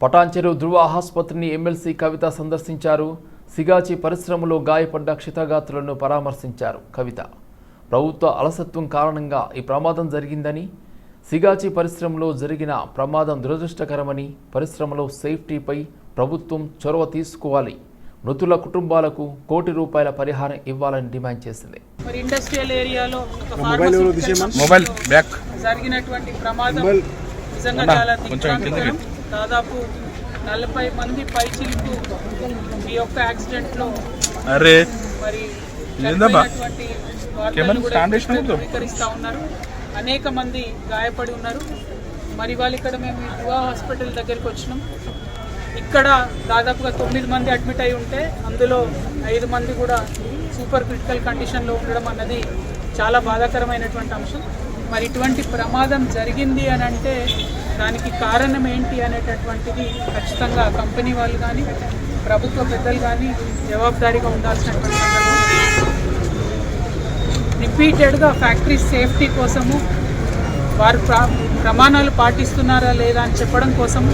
పటాన్చెరు ధృవ ఆసుపత్రిని ఎమ్మెల్సీ కవిత సందర్శించారు. సిగాచి పరిశ్రమలో గాయపడ్డ క్షితగాత్రులను పరామర్శించారు కవిత. ప్రభుత్వ అలసత్వం కారణంగా ఈ ప్రమాదం జరిగిందని సిగాచి పరిశ్రమలో జరిగిన ప్రమాదం దురదృష్టకరమని పరిశ్రమలో సేఫ్టీపై ప్రభుత్వం చొరవ తీసుకోవాలి. మృతుల కుటుంబాలకు కోటి రూపాయల పరిహారం ఇవ్వాలని డిమాండ్ చేసింది. మరి ఇండస్ట్రియల్ ఏరియాలో జరిగినటువంటి ప్రమాదం నిజంగా చాలా దాదాపు నలభై మంది పైచిలకు ఈ యొక్క యాక్సిడెంట్లో అరే మరి స్వీకరిస్తా ఉన్నారు. అనేక మంది గాయపడి ఉన్నారు. మరి వాళ్ళు ఇక్కడ మేము యువ హాస్పిటల్ దగ్గరికి వచ్చినాం. ఇక్కడ దాదాపుగా తొమ్మిది మంది అడ్మిట్ అయి ఉంటే అందులో ఐదు మంది కూడా సూపర్ క్రిటికల్ కండిషన్లో ఉండడం అన్నది చాలా బాధాకరమైనటువంటి అంశం. మరి ఇటువంటి ప్రమాదం జరిగింది అని అంటే దానికి కారణం ఏంటి అనేటటువంటిది ఖచ్చితంగా కంపెనీ వాళ్ళు కానీ ప్రభుత్వ పెద్దలు కానీ జవాబుదారీగా ఉండాల్సినటువంటి రిపీటెడ్గా ఫ్యాక్టరీ సేఫ్టీ కోసము వారు ప్రమాణాలు పాటిస్తున్నారా లేదా అని చెప్పడం కోసము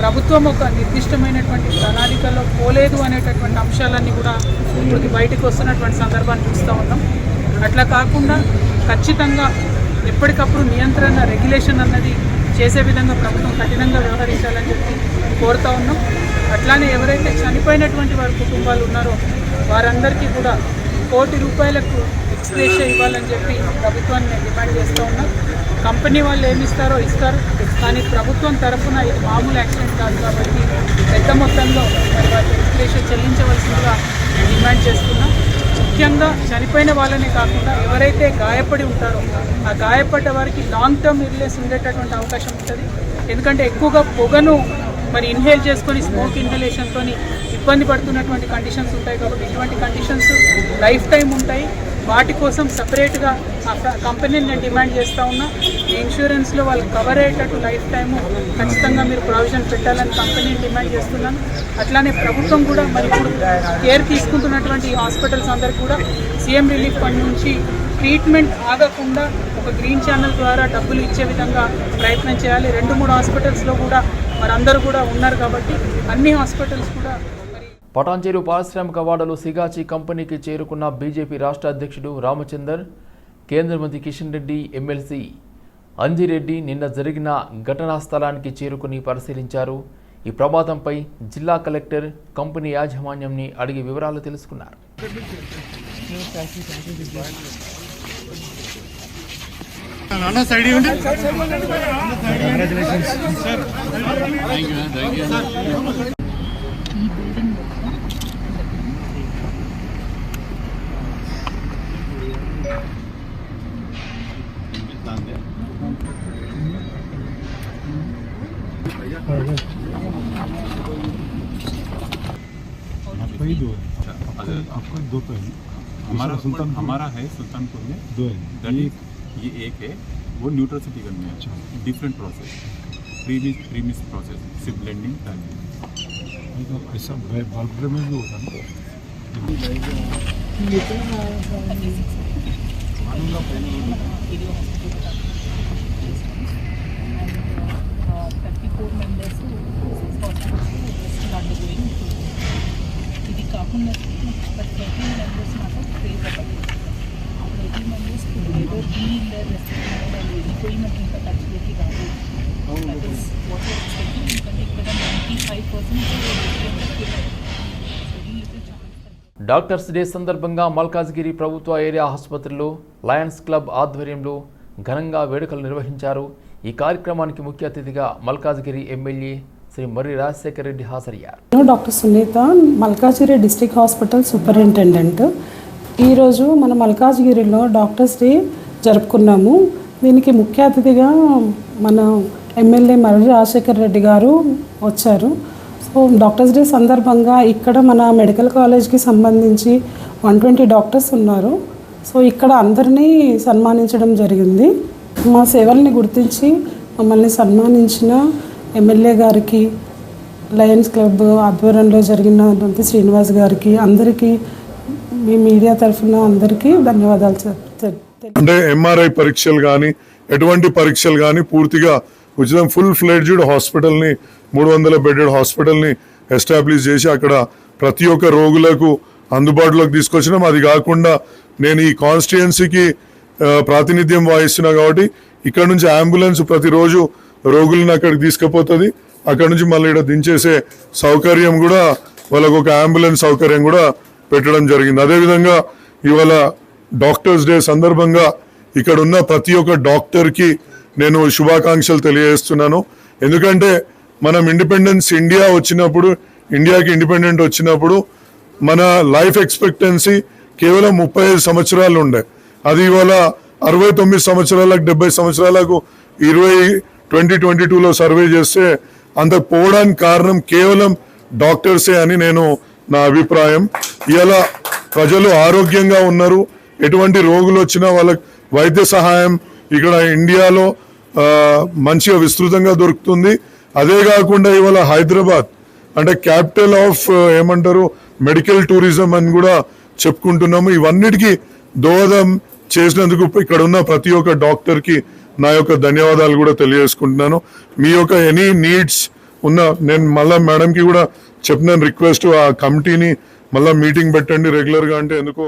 ప్రభుత్వం ఒక నిర్దిష్టమైనటువంటి ప్రణాళికలో పోలేదు అనేటటువంటి అంశాలన్నీ కూడా ఇప్పటికి బయటకు వస్తున్నటువంటి సందర్భాన్ని చూస్తూ ఉన్నాం. అట్లా కాకుండా ఖచ్చితంగా ఎప్పటికప్పుడు నియంత్రణ రెగ్యులేషన్ అన్నది చేసే విధంగా ప్రభుత్వం కఠినంగా వ్యవహరించాలని చెప్పి కోరుతా ఉన్నాం. అట్లానే ఎవరైతే చనిపోయినటువంటి వారి కుటుంబాలు ఉన్నారో వారందరికీ కూడా కోటి రూపాయలకు ఎక్స్ప్రేష ఇవ్వాలని చెప్పి ప్రభుత్వాన్ని నేను డిమాండ్ చేస్తూ ఉన్నాం. కంపెనీ వాళ్ళు ఏమి ఇస్తారో ఇస్తారు. కానీ ప్రభుత్వం తరఫున ఇది మామూలు యాక్సిడెంట్ కాదు కాబట్టి పెద్ద మొత్తంలో మరి వారికి ఎక్స్ప్రేష చెల్లించవలసిందిగా డిమాండ్ చేస్తున్నా. ముఖ్యంగా చనిపోయిన వాళ్ళనే కాకుండా ఎవరైతే గాయపడి ఉంటారో ఆ గాయపడ్డ వారికి లాంగ్ టర్మ్ ఇర్లెస్ ఉండేటటువంటి అవకాశం ఉంటుంది. ఎందుకంటే ఎక్కువగా పొగను మరి ఇన్హేల్ చేసుకొని స్మోక్ ఇన్హలేషన్తో ఇబ్బంది పడుతున్నటువంటి కండిషన్స్ ఉంటాయి కాబట్టి ఇటువంటి కండిషన్స్ లైఫ్ టైం ఉంటాయి. వాటి కోసం సపరేట్గా ఆ కంపెనీని నేను డిమాండ్ చేస్తూ ఉన్నా. ఈ ఇన్సూరెన్స్లో వాళ్ళు కవర్ అయ్యేటట్టు లైఫ్ టైము ఖచ్చితంగా మీరు ప్రొవిజన్ పెట్టాలని కంపెనీని డిమాండ్ చేస్తున్నాను. అట్లానే ప్రభుత్వం కూడా మరి ఇప్పుడు కేర్ తీసుకుంటున్నటువంటి హాస్పిటల్స్ అందరికీ కూడా సీఎం రిలీఫ్ ఫండ్ నుంచి ట్రీట్మెంట్ ఆగకుండా ఒక గ్రీన్ ఛానల్ ద్వారా డబ్బులు ఇచ్చే విధంగా ప్రయత్నం చేయాలి. రెండు మూడు హాస్పిటల్స్లో కూడా మరందరూ కూడా ఉన్నారు కాబట్టి అన్ని హాస్పిటల్స్ కూడా పటాన్చెరు పారిశ్రామిక వాడలో సిగాచి కంపెనీకి చేరుకున్న బీజేపీ రాష్ట్ర అధ్యక్షుడు రామచందర్ కేంద్ర మంత్రి కిషన్ రెడ్డి ఎమ్మెల్సీ అంజిరెడ్డి నిన్న జరిగిన ఘటనా స్థలానికి చేరుకుని పరిశీలించారు. ఈ ప్రమాదంపై జిల్లా కలెక్టర్ కంపెనీ యాజమాన్యంని అడిగి వివరాలు తెలుసుకున్నారు. आपका ही। दो है आपका दो तो है हमारा सुल्तान हमारा है सुल्तानपुर में दो है ये एक है वो न्यूट्रल सिटीगन में अच्छा different process premise premise process सिर्फ़ ब्लेंडिंग टाइम ऐसा बल्ब में भी होता है मानूँगा ఫోర్ మెంబర్స్ అండర్గోయింగ్ ఇది కాకుండా థర్టీ మెంబర్స్ మాత్రం అవ్వాలి ఎయిటీ మెంబర్స్ ఏదో బీ ఇన్ ద రెస్టారెంట్ వెళ్ళిపోయినట్టు ఇంకా ఖర్చులకి రాదు. దట్ ఈస్ వాట్ ఎక్స్పెక్టింగ్ ఎందుకంటే ఇక్కడ ninety five percent very little chance doctors day సందర్భంగా మల్కాజ్గిరి ప్రభుత్వ ఏరియా ఆసుపత్రిలో లయన్స్ క్లబ్ ఆధ్వర్యంలో ఘనంగా వేడుకలు నిర్వహించారు. ఈ కార్యక్రమానికి ముఖ్య అతిథిగా మల్కాజ్గిరి ఎమ్మెల్యే శ్రీ మర్రి రాజశేఖర రెడ్డి హాజరయ్యారు. నేను doctor Sunitha Malkajgiri district hospital superintendent. ఈరోజు మన మల్కాజిగిరిలో డాక్టర్స్ డే జరుపుకున్నాము. దీనికి ముఖ్య అతిథిగా మన ఎమ్మెల్యే మర్రి రాజశేఖర్ రెడ్డి గారు వచ్చారు. సో డాక్టర్స్ డే సందర్భంగా ఇక్కడ మన మెడికల్ కాలేజ్కి సంబంధించి వన్ ట్వంటీ డాక్టర్స్ ఉన్నారు. సో ఇక్కడ అందరినీ సన్మానించడం జరిగింది. మా సేవల్ని గుర్తించి మమ్మల్ని సన్మానించిన ఎమ్మెల్యే గారికి లయన్స్ క్లబ్ ఆధ్వర్యంలో జరిగిన దొంతి శ్రీనివాస్ గారికి అందరికీ మీ మీడియా తరఫున అందరికీ ధన్యవాదాలు చెప్- అంటే ఎంఆర్ఐ పరీక్షలు కానీ ఎటువంటి పరీక్షలు కానీ పూర్తిగా ఉచితం ఫుల్ ఫ్లెడ్జ్డ్ హాస్పిటల్ని మూడు వందల బెడెడ్ హాస్పిటల్ని ఎస్టాబ్లిష్ చేసి అక్కడ ప్రతి ఒక్క రోగులకు అందుబాటులోకి తీసుకొచ్చినాం. అది కాకుండా నేను ఈ కాన్స్టిట్యుయెన్సీకి ప్రాతినిధ్యం వహిస్తున్నా కాబట్టి ఇక్కడ నుంచి అంబులెన్స్ ప్రతిరోజు రోగులను అక్కడికి తీసుకుపోతుంది. అక్కడ నుంచి మళ్ళీ ఇక్కడ దించేసే సౌకర్యం కూడా వాళ్ళకు ఒక అంబులెన్స్ సౌకర్యం కూడా పెట్టడం జరిగింది. అదేవిధంగా ఇవాళ డాక్టర్స్ డే సందర్భంగా ఇక్కడ ఉన్న ప్రతి ఒక్క డాక్టర్కి నేను శుభాకాంక్షలు తెలియజేస్తున్నాను. ఎందుకంటే మనం ఇండిపెండెన్స్ ఇండియా వచ్చినప్పుడు ఇండియాకి ఇండిపెండెంట్ వచ్చినప్పుడు మన లైఫ్ ఎక్స్పెక్టెన్సీ కేవలం ముప్పై ఐదు సంవత్సరాలు ఉండే. అది ఇవాళ అరవై తొమ్మిది సంవత్సరాలకు డెబ్బై సంవత్సరాలకు ఇరవై ట్వంటీ ట్వంటీ టూలో సర్వే చేస్తే అంత పోవడానికి కారణం కేవలం డాక్టర్సే అని నేను నా అభిప్రాయం. ఇలా ప్రజలు ఆరోగ్యంగా ఉన్నారు. ఎటువంటి రోగులు వచ్చినా వాళ్ళకి వైద్య సహాయం ఇక్కడ ఇండియాలో మంచిగా విస్తృతంగా దొరుకుతుంది. అదే కాకుండా ఇవాళ హైదరాబాద్ అంటే క్యాపిటల్ ఆఫ్ ఏమంటారు మెడికల్ టూరిజం అని కూడా చెప్పుకుంటున్నాము. ఇవన్నిటికీ దోహదం చేసినందుకు ఇక్కడ ఉన్న ప్రతి ఒక్క డాక్టర్కి నా యొక్క ధన్యవాదాలు కూడా తెలియజేసుకుంటున్నాను. మీ యొక్క ఎనీ నీడ్స్ ఉన్న నేను మళ్ళా మేడంకి కూడా చెప్పినాను రిక్వెస్ట్ ఆ కమిటీని మళ్ళా మీటింగ్ పెట్టండి రెగ్యులర్గా అంటే ఎందుకో.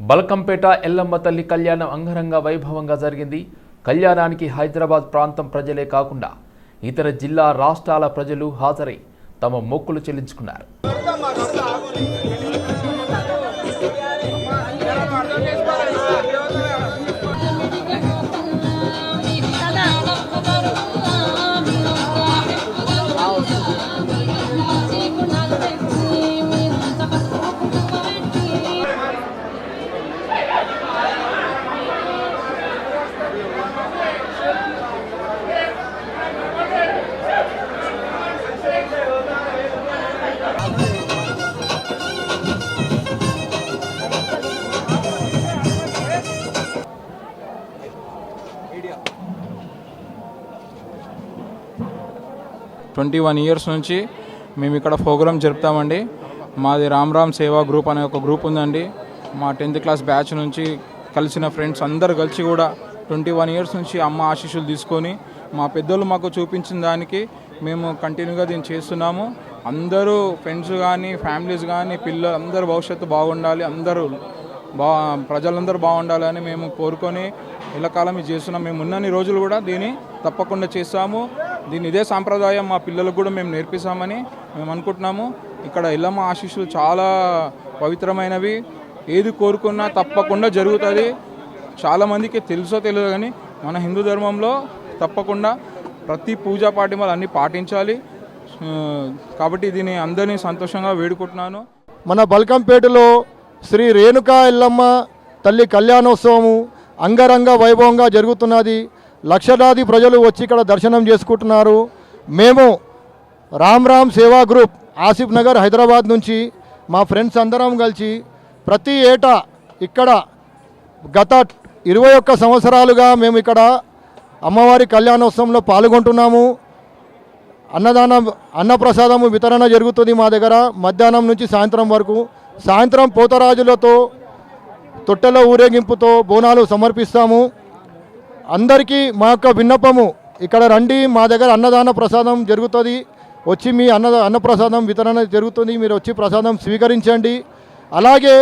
బల్కంపేట ఎల్లమ్మ తల్లి కళ్యాణం అంగరంగ వైభవంగా జరిగింది. కళ్యాణానికి హైదరాబాద్ ప్రాంతం ప్రజలే కాకుండా ఇతర జిల్లా రాష్ట్రాల ప్రజలు హాజరై తమ మొక్కులు చెల్లించుకున్నారు. ట్వంటీ వన్ ఇయర్స్ నుంచి మేము ఇక్కడ ప్రోగ్రామ్ జరుపుతామండి. మాది రామ్ రామ్ సేవా గ్రూప్ అనే ఒక గ్రూప్ ఉందండి. మా టెన్త్ క్లాస్ బ్యాచ్ నుంచి కలిసిన ఫ్రెండ్స్ అందరు కలిసి కూడా ట్వంటీ వన్ ఇయర్స్ నుంచి అమ్మ ఆశీస్సులు తీసుకొని మా పెద్దోళ్ళు మాకు చూపించిన దానికి మేము కంటిన్యూగా దీన్ని చేస్తున్నాము. అందరూ ఫ్రెండ్స్ కానీ ఫ్యామిలీస్ కానీ పిల్లలు అందరూ భవిష్యత్తు బాగుండాలి అందరూ బా ప్రజలందరూ బాగుండాలని మేము కోరుకొని ఇళ్ళకాలం ఇది చేస్తున్నాం. మేము ఉన్నన్ని రోజులు కూడా దీన్ని తప్పకుండా చేస్తాము దీన్ని ఇదే సాంప్రదాయం మా పిల్లలకు కూడా మేము నేర్పిస్తామని మేము అనుకుంటున్నాము. ఇక్కడ ఎల్లమ్మ ఆశీస్సులు చాలా పవిత్రమైనవి. ఏది కోరుకున్నా తప్పకుండా జరుగుతుంది. చాలామందికి తెలుసో తెలియదు కానీ మన హిందూ ధర్మంలో తప్పకుండా ప్రతి పూజా పాఠ్యమాలు అన్నీ పాటించాలి. కాబట్టి దీన్ని అందరినీ సంతోషంగా వేడుకుంటున్నాను. మన బల్కంపేటలో శ్రీ రేణుకా ఎల్లమ్మ తల్లి కళ్యాణోత్సవము అంగరంగ వైభవంగా జరుగుతున్నది. లక్షలాది ప్రజలు వచ్చి ఇక్కడ దర్శనం చేసుకుంటున్నారు. మేము రామ్ రామ్ సేవా గ్రూప్ ఆసిఫ్ నగర్ హైదరాబాద్ నుంచి మా ఫ్రెండ్స్ అందరం కలిసి ప్రతి ఏటా ఇక్కడ గత ఇరవై ఒక్క సంవత్సరాలుగా మేము ఇక్కడ అమ్మవారి కళ్యాణోత్సవంలో పాల్గొంటున్నాము. అన్నదానం అన్నప్రసాదము వితరణ జరుగుతుంది మా దగ్గర. మధ్యాహ్నం నుంచి సాయంత్రం వరకు. సాయంత్రం పోతరాజులతో తొట్టెల ఊరేగింపుతో బోనాలు సమర్పిస్తాము. అందరికీ మా యొక్క విన్నపము. ఇక్కడ రండి మా దగ్గర అన్నదాన ప్రసాదం జరుగుతుంది. వచ్చి మీ అన్న అన్నప్రసాదం వితరణ జరుగుతుంది. మీరు వచ్చి ప్రసాదం స్వీకరించండి. అలాగే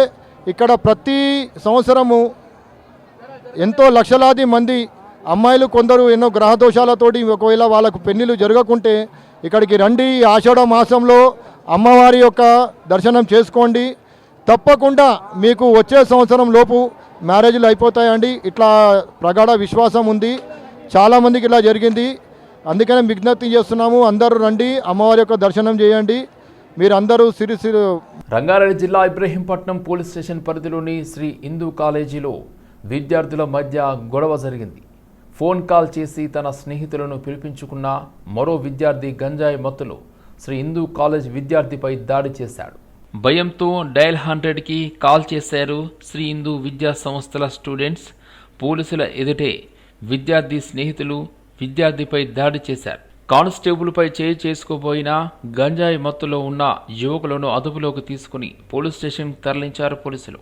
ఇక్కడ ప్రతి సంవత్సరము ఎంతో లక్షలాది మంది అమ్మాయిలు కొందరు ఎన్నో గ్రహ దోషాలతోటి ఒకవేళ వాళ్ళకు పెళ్ళిలు జరగకుంటే ఇక్కడికి రండి. ఆషాఢ మాసంలో అమ్మవారి యొక్క దర్శనం చేసుకోండి. తప్పకుండా మీకు వచ్చే సంవత్సరం లోపు మ్యారేజ్లు అయిపోతాయండి. ఇట్లా ప్రగాఢ విశ్వాసం ఉంది. చాలామందికి ఇలా జరిగింది. అందుకనే విజ్ఞప్తి చేస్తున్నాము. అందరూ రండి అమ్మవారి యొక్క దర్శనం చేయండి. మీరందరూ సిరి సిరి రంగారెడ్డి జిల్లా ఇబ్రహీంపట్నం పోలీస్ స్టేషన్ పరిధిలోని శ్రీ హిందూ కాలేజీలో విద్యార్థుల మధ్య గొడవ జరిగింది. ఫోన్ కాల్ చేసి తన స్నేహితులను పిలిపించుకున్న మరో విద్యార్థి గంజాయి మత్తులో శ్రీ హిందూ కాలేజ్ విద్యార్థిపై దాడి చేశాడు. భయంతో డయల్ హండ్రెడ్కి కాల్ చేశారు శ్రీ హిందూ విద్యా సంస్థల స్టూడెంట్స్. పోలీసుల ఎదుటే విద్యార్థి స్నేహితులు విద్యార్థిపై దాడి చేశారు. కానిస్టేబుల్పై చేయి చేసుకోబోయిన గంజాయి మత్తులో ఉన్న యువకులను అదుపులోకి తీసుకుని పోలీస్ స్టేషన్ తరలించారు పోలీసులు.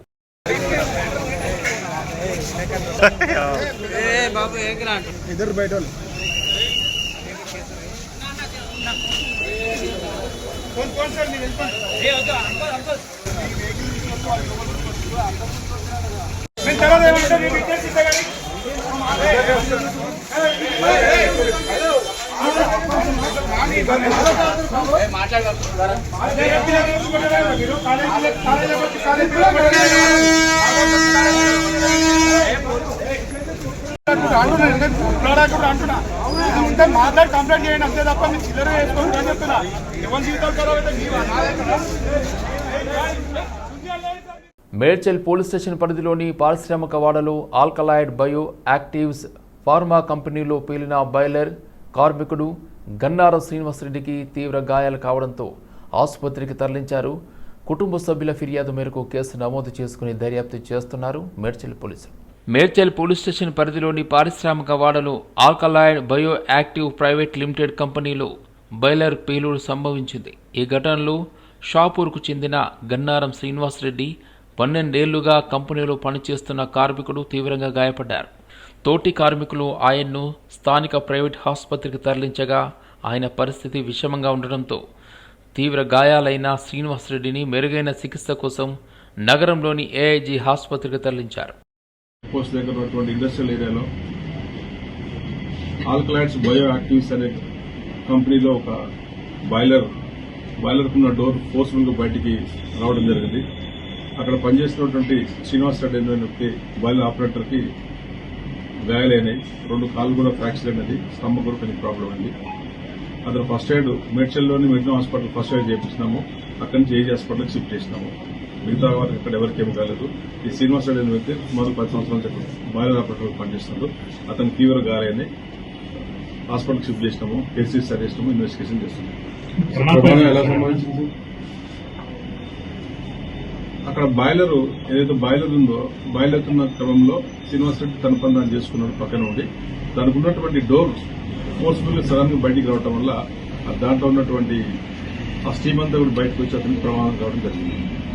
తర్వాత ఏమంటే మీకు ఇచ్చేసి కానీ. మాట్లాడి కంప్లైంట్ చేయండి అంతే తప్ప మీరు చిల్లర వేసుకోండి అని చెప్తున్నా ఎవరి జీవితాలు ఖరాబ్ అయితే మేడ్చల్ పోలీస్ స్టేషన్ పరిధిలోని పారిశ్రామిక వాడలో ఆల్కలాయిడ్ బయో యాక్టివ్స్ ఫార్మా కంపెనీలో పేలిన బాయిలర్ కార్మికుడు గన్నారం శ్రీనివాసరెడ్డికి తీవ్ర గాయాలు కావడంతో ఆసుపత్రికి తరలించారు. కుటుంబ సభ్యుల ఫిర్యాదు మేరకు కేసు నమోదు చేసుకుని దర్యాప్తు చేస్తున్నారు మేడ్చల్ పోలీసులు. మేడ్చల్ పోలీస్ స్టేషన్ పరిధిలోని పారిశ్రామిక వాడలో alkaloid bio active private limited కంపెనీలో బైలర్ పేలుడు సంభవించింది. ఈ ఘటనలో షాపూర్కు చెందిన గన్నారం శ్రీనివాసరెడ్డి పన్నెండేళ్ళుగా కంపెనీలో పనిచేస్తున్న కార్మికుడు తీవ్రంగా గాయపడ్డారు. తోటి కార్మికులు ఆయన్ను స్థానిక ప్రైవేట్ ఆసుపత్రికి తరలించగా ఆయన పరిస్థితి విషమంగా ఉండడంతో తీవ్ర గాయాలైన శ్రీనివాసరెడ్డిని మెరుగైన చికిత్స కోసం నగరంలోని ఏఐజీ ఆసుపత్రికి తరలించారు. పోస్ట్ దగ్గర ఉన్నటువంటి ఇండస్ట్రియల్ ఏరియాలో ఆల్కలైడ్స్ బయో యాక్టివ్స్ అనే కంపెనీలో ఒక బాయిలర్ బాయిలర్ ఉన్న డోర్ ఫోర్స్ఫుల్గా బయటికి రావడం జరిగింది. అక్కడ పనిచేస్తున్నటువంటి శ్రీనివాస్ రెడ్డి అనే వ్యక్తి బాయిలర్ ఆపరేటర్కి గాయాలైనాయి రెండు కాళ్ళు కూడా ఫ్రాక్చర్ అయినది. స్తంభం కూడా కొంచెం ప్రాబ్లం అయింది. అతను ఫస్ట్ ఎయిడ్ మేడ్చల్లోని మెడిసిన్ హాస్పిటల్ ఫస్ట్ ఎయిడ్ చేయించినాము. అక్కడి నుంచి ఏజీ హాస్పిటల్కి షిఫ్ట్ చేసినాము. మిగతా వారికి ఇక్కడ ఎవరికి ఏమి కాలేదు. ఈ శ్రీనివాస్ రెడ్డి అనే వ్యక్తి మొదలు పది సంవత్సరాల క్రితం బాయిలర్ ఆపరేటర్ పనిచేస్తున్నాడు. అతను తీవ్ర గాయాలని హాస్పిటల్కి షిఫ్ట్ చేసినాము కేసు రిజిస్టర్ చేసినాము ఇన్వెస్టిగేషన్ చేస్తున్నాము ఎలా సంబంధించింది? అక్కడ బాయిలర్ ఏదైతే బాయిలర్ ఉందో బాయిలర్ అవుతున్న క్రమంలో శ్రీనివాస్ రెడ్డి తన పని తాను చేసుకున్నాడు పక్కన ఉండి. దానికి ఉన్నటువంటి డోర్ ఫోర్స్ఫుల్ సడన్గా బయటికి రావడం వల్ల దాంట్లో ఉన్నటువంటి ఆ స్టీమ్ అంతా కూడా బయటకు వచ్చి అతనికి ప్రమాదం కావడం జరిగింది. సార్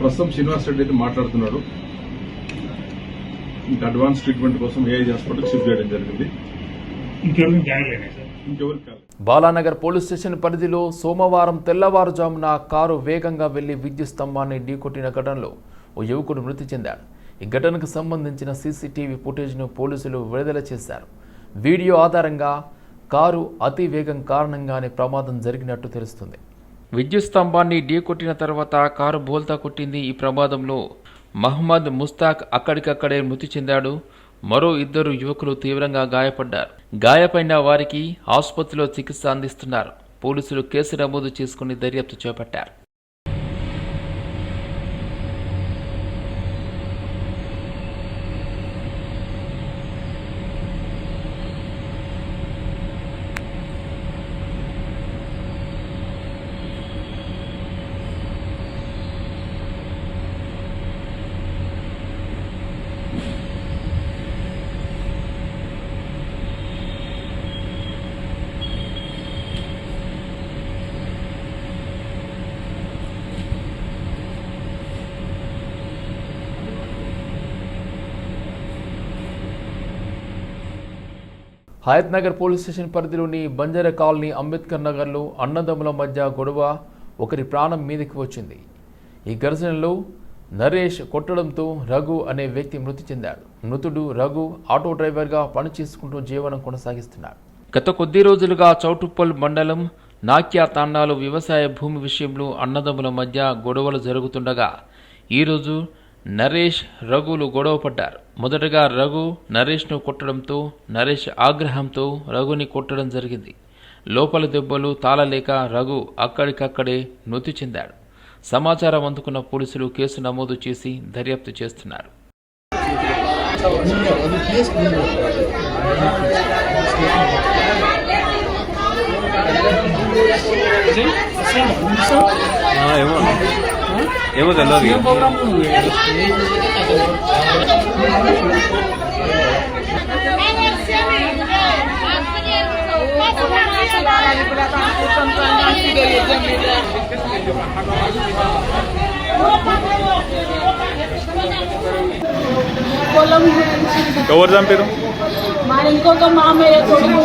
ప్రస్తుతం శ్రీనివాస్ రెడ్డి అయితే మాట్లాడుతున్నాడు. ఇంకా అడ్వాన్స్ ట్రీట్మెంట్ కోసం ఏఐజీ హాస్పిటల్ షిఫ్ట్ చేయడం జరిగింది. బాలానగర్ పోలీస్ స్టేషన్ పరిధిలో సోమవారం తెల్లవారుజామున కారు వేగంగా వెళ్ళి విద్యుత్ స్తంభాన్ని ఢీకొట్టిన ఘటనలో ఓ యువకుడు మృతి చెందాడు. ఈ ఘటనకు సంబంధించిన సీసీటీవీ ఫుటేజ్ను పోలీసులు విడుదల చేశారు. వీడియో ఆధారంగా కారు అతి వేగం కారణంగానే ప్రమాదం జరిగినట్టు తెలుస్తుంది. విద్యుత్ స్తంభాన్ని ఢీకొట్టిన తర్వాత కారు బోల్తా కొట్టింది ఈ ప్రమాదంలో. మహమ్మద్ ముస్తాక్ అక్కడికక్కడే మృతి చెందాడు. మరో ఇద్దరు యువకులు తీవ్రంగా గాయపడ్డారు. గాయపడిన వారికి ఆసుపత్రిలో చికిత్స అందిస్తున్నారు. పోలీసులు కేసు నమోదు చేసుకుని దర్యాప్తు చేపట్టారు. హయత్ నగర్ పోలీస్ స్టేషన్ పరిధిలోని బంజారా కాలనీ అంబేద్కర్ నగర్లో అన్నదమ్ముల మధ్య గొడవ ఒకరి ప్రాణం మీదకి వచ్చింది. ఈ ఘర్షణలో నరేష్ కొట్టడంతో రఘు అనే వ్యక్తి మృతి చెందాడు. మృతుడు రఘు ఆటో డ్రైవర్గా పనిచేసుకుంటూ జీవనం కొనసాగిస్తున్నాడు. గత కొద్ది రోజులుగా చౌటుప్పల్ మండలం నాక్యా తాండాలు వ్యవసాయ భూమి విషయంలో అన్నదమ్ముల మధ్య గొడవలు జరుగుతుండగా ఈరోజు నరేష్ రఘులు గొడవ పడ్డారు మొదటగా రఘు నరేష్ను కొట్టడంతో నరేష్ ఆగ్రహంతో రఘుని కొట్టడం జరిగింది. లోపల దెబ్బలు తాళలేక రఘు అక్కడికక్కడే మృతి చెందాడు. సమాచారం అందుకున్న పోలీసులు కేసు నమోదు చేసి దర్యాప్తు చేస్తున్నారు. ఏమో. It was love you Thank you. పొలం గురించి ఎవరు చంపారు మా ఇంకొక మామయ్య కొడుకు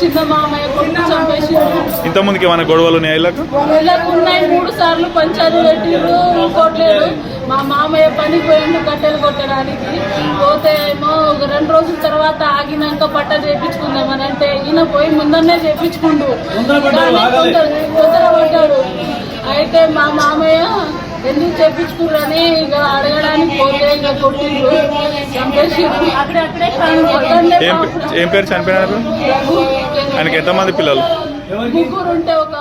చిన్న మామయ్య కొడుకు చంపేసి ఇంత ఇంతకుముందుకి ఏమైనా గొడవలు ఉన్నాయా ఇళ్ళకు? వీళ్ళకు ఉన్నాయి మూడు సార్లు పంచాయతీ పెట్టిర్రు కొట్టలేరు మా మామయ్య పనికి పోయిండు కట్టెలు కొట్టడానికి. పోతే ఏమో ఒక రెండు రోజుల తర్వాత ఆగినాక పట్ట చేపించుకుందామని అంటే ఈయన పోయి ముందరనే చేపించుకుండు తొందర పడ్డాడు అయితే మా మామయ్య ఎందుకు చేపించుకుర్రని ఇక అడగడానికి పోతే ఇక కొట్టిండ్రు. చంపేసిర్రు ఏం పేరు చనిపోయినారు? ఆయనకి ఎంతమంది పిల్లలు? ముగ్గురు ఉంటే ఒక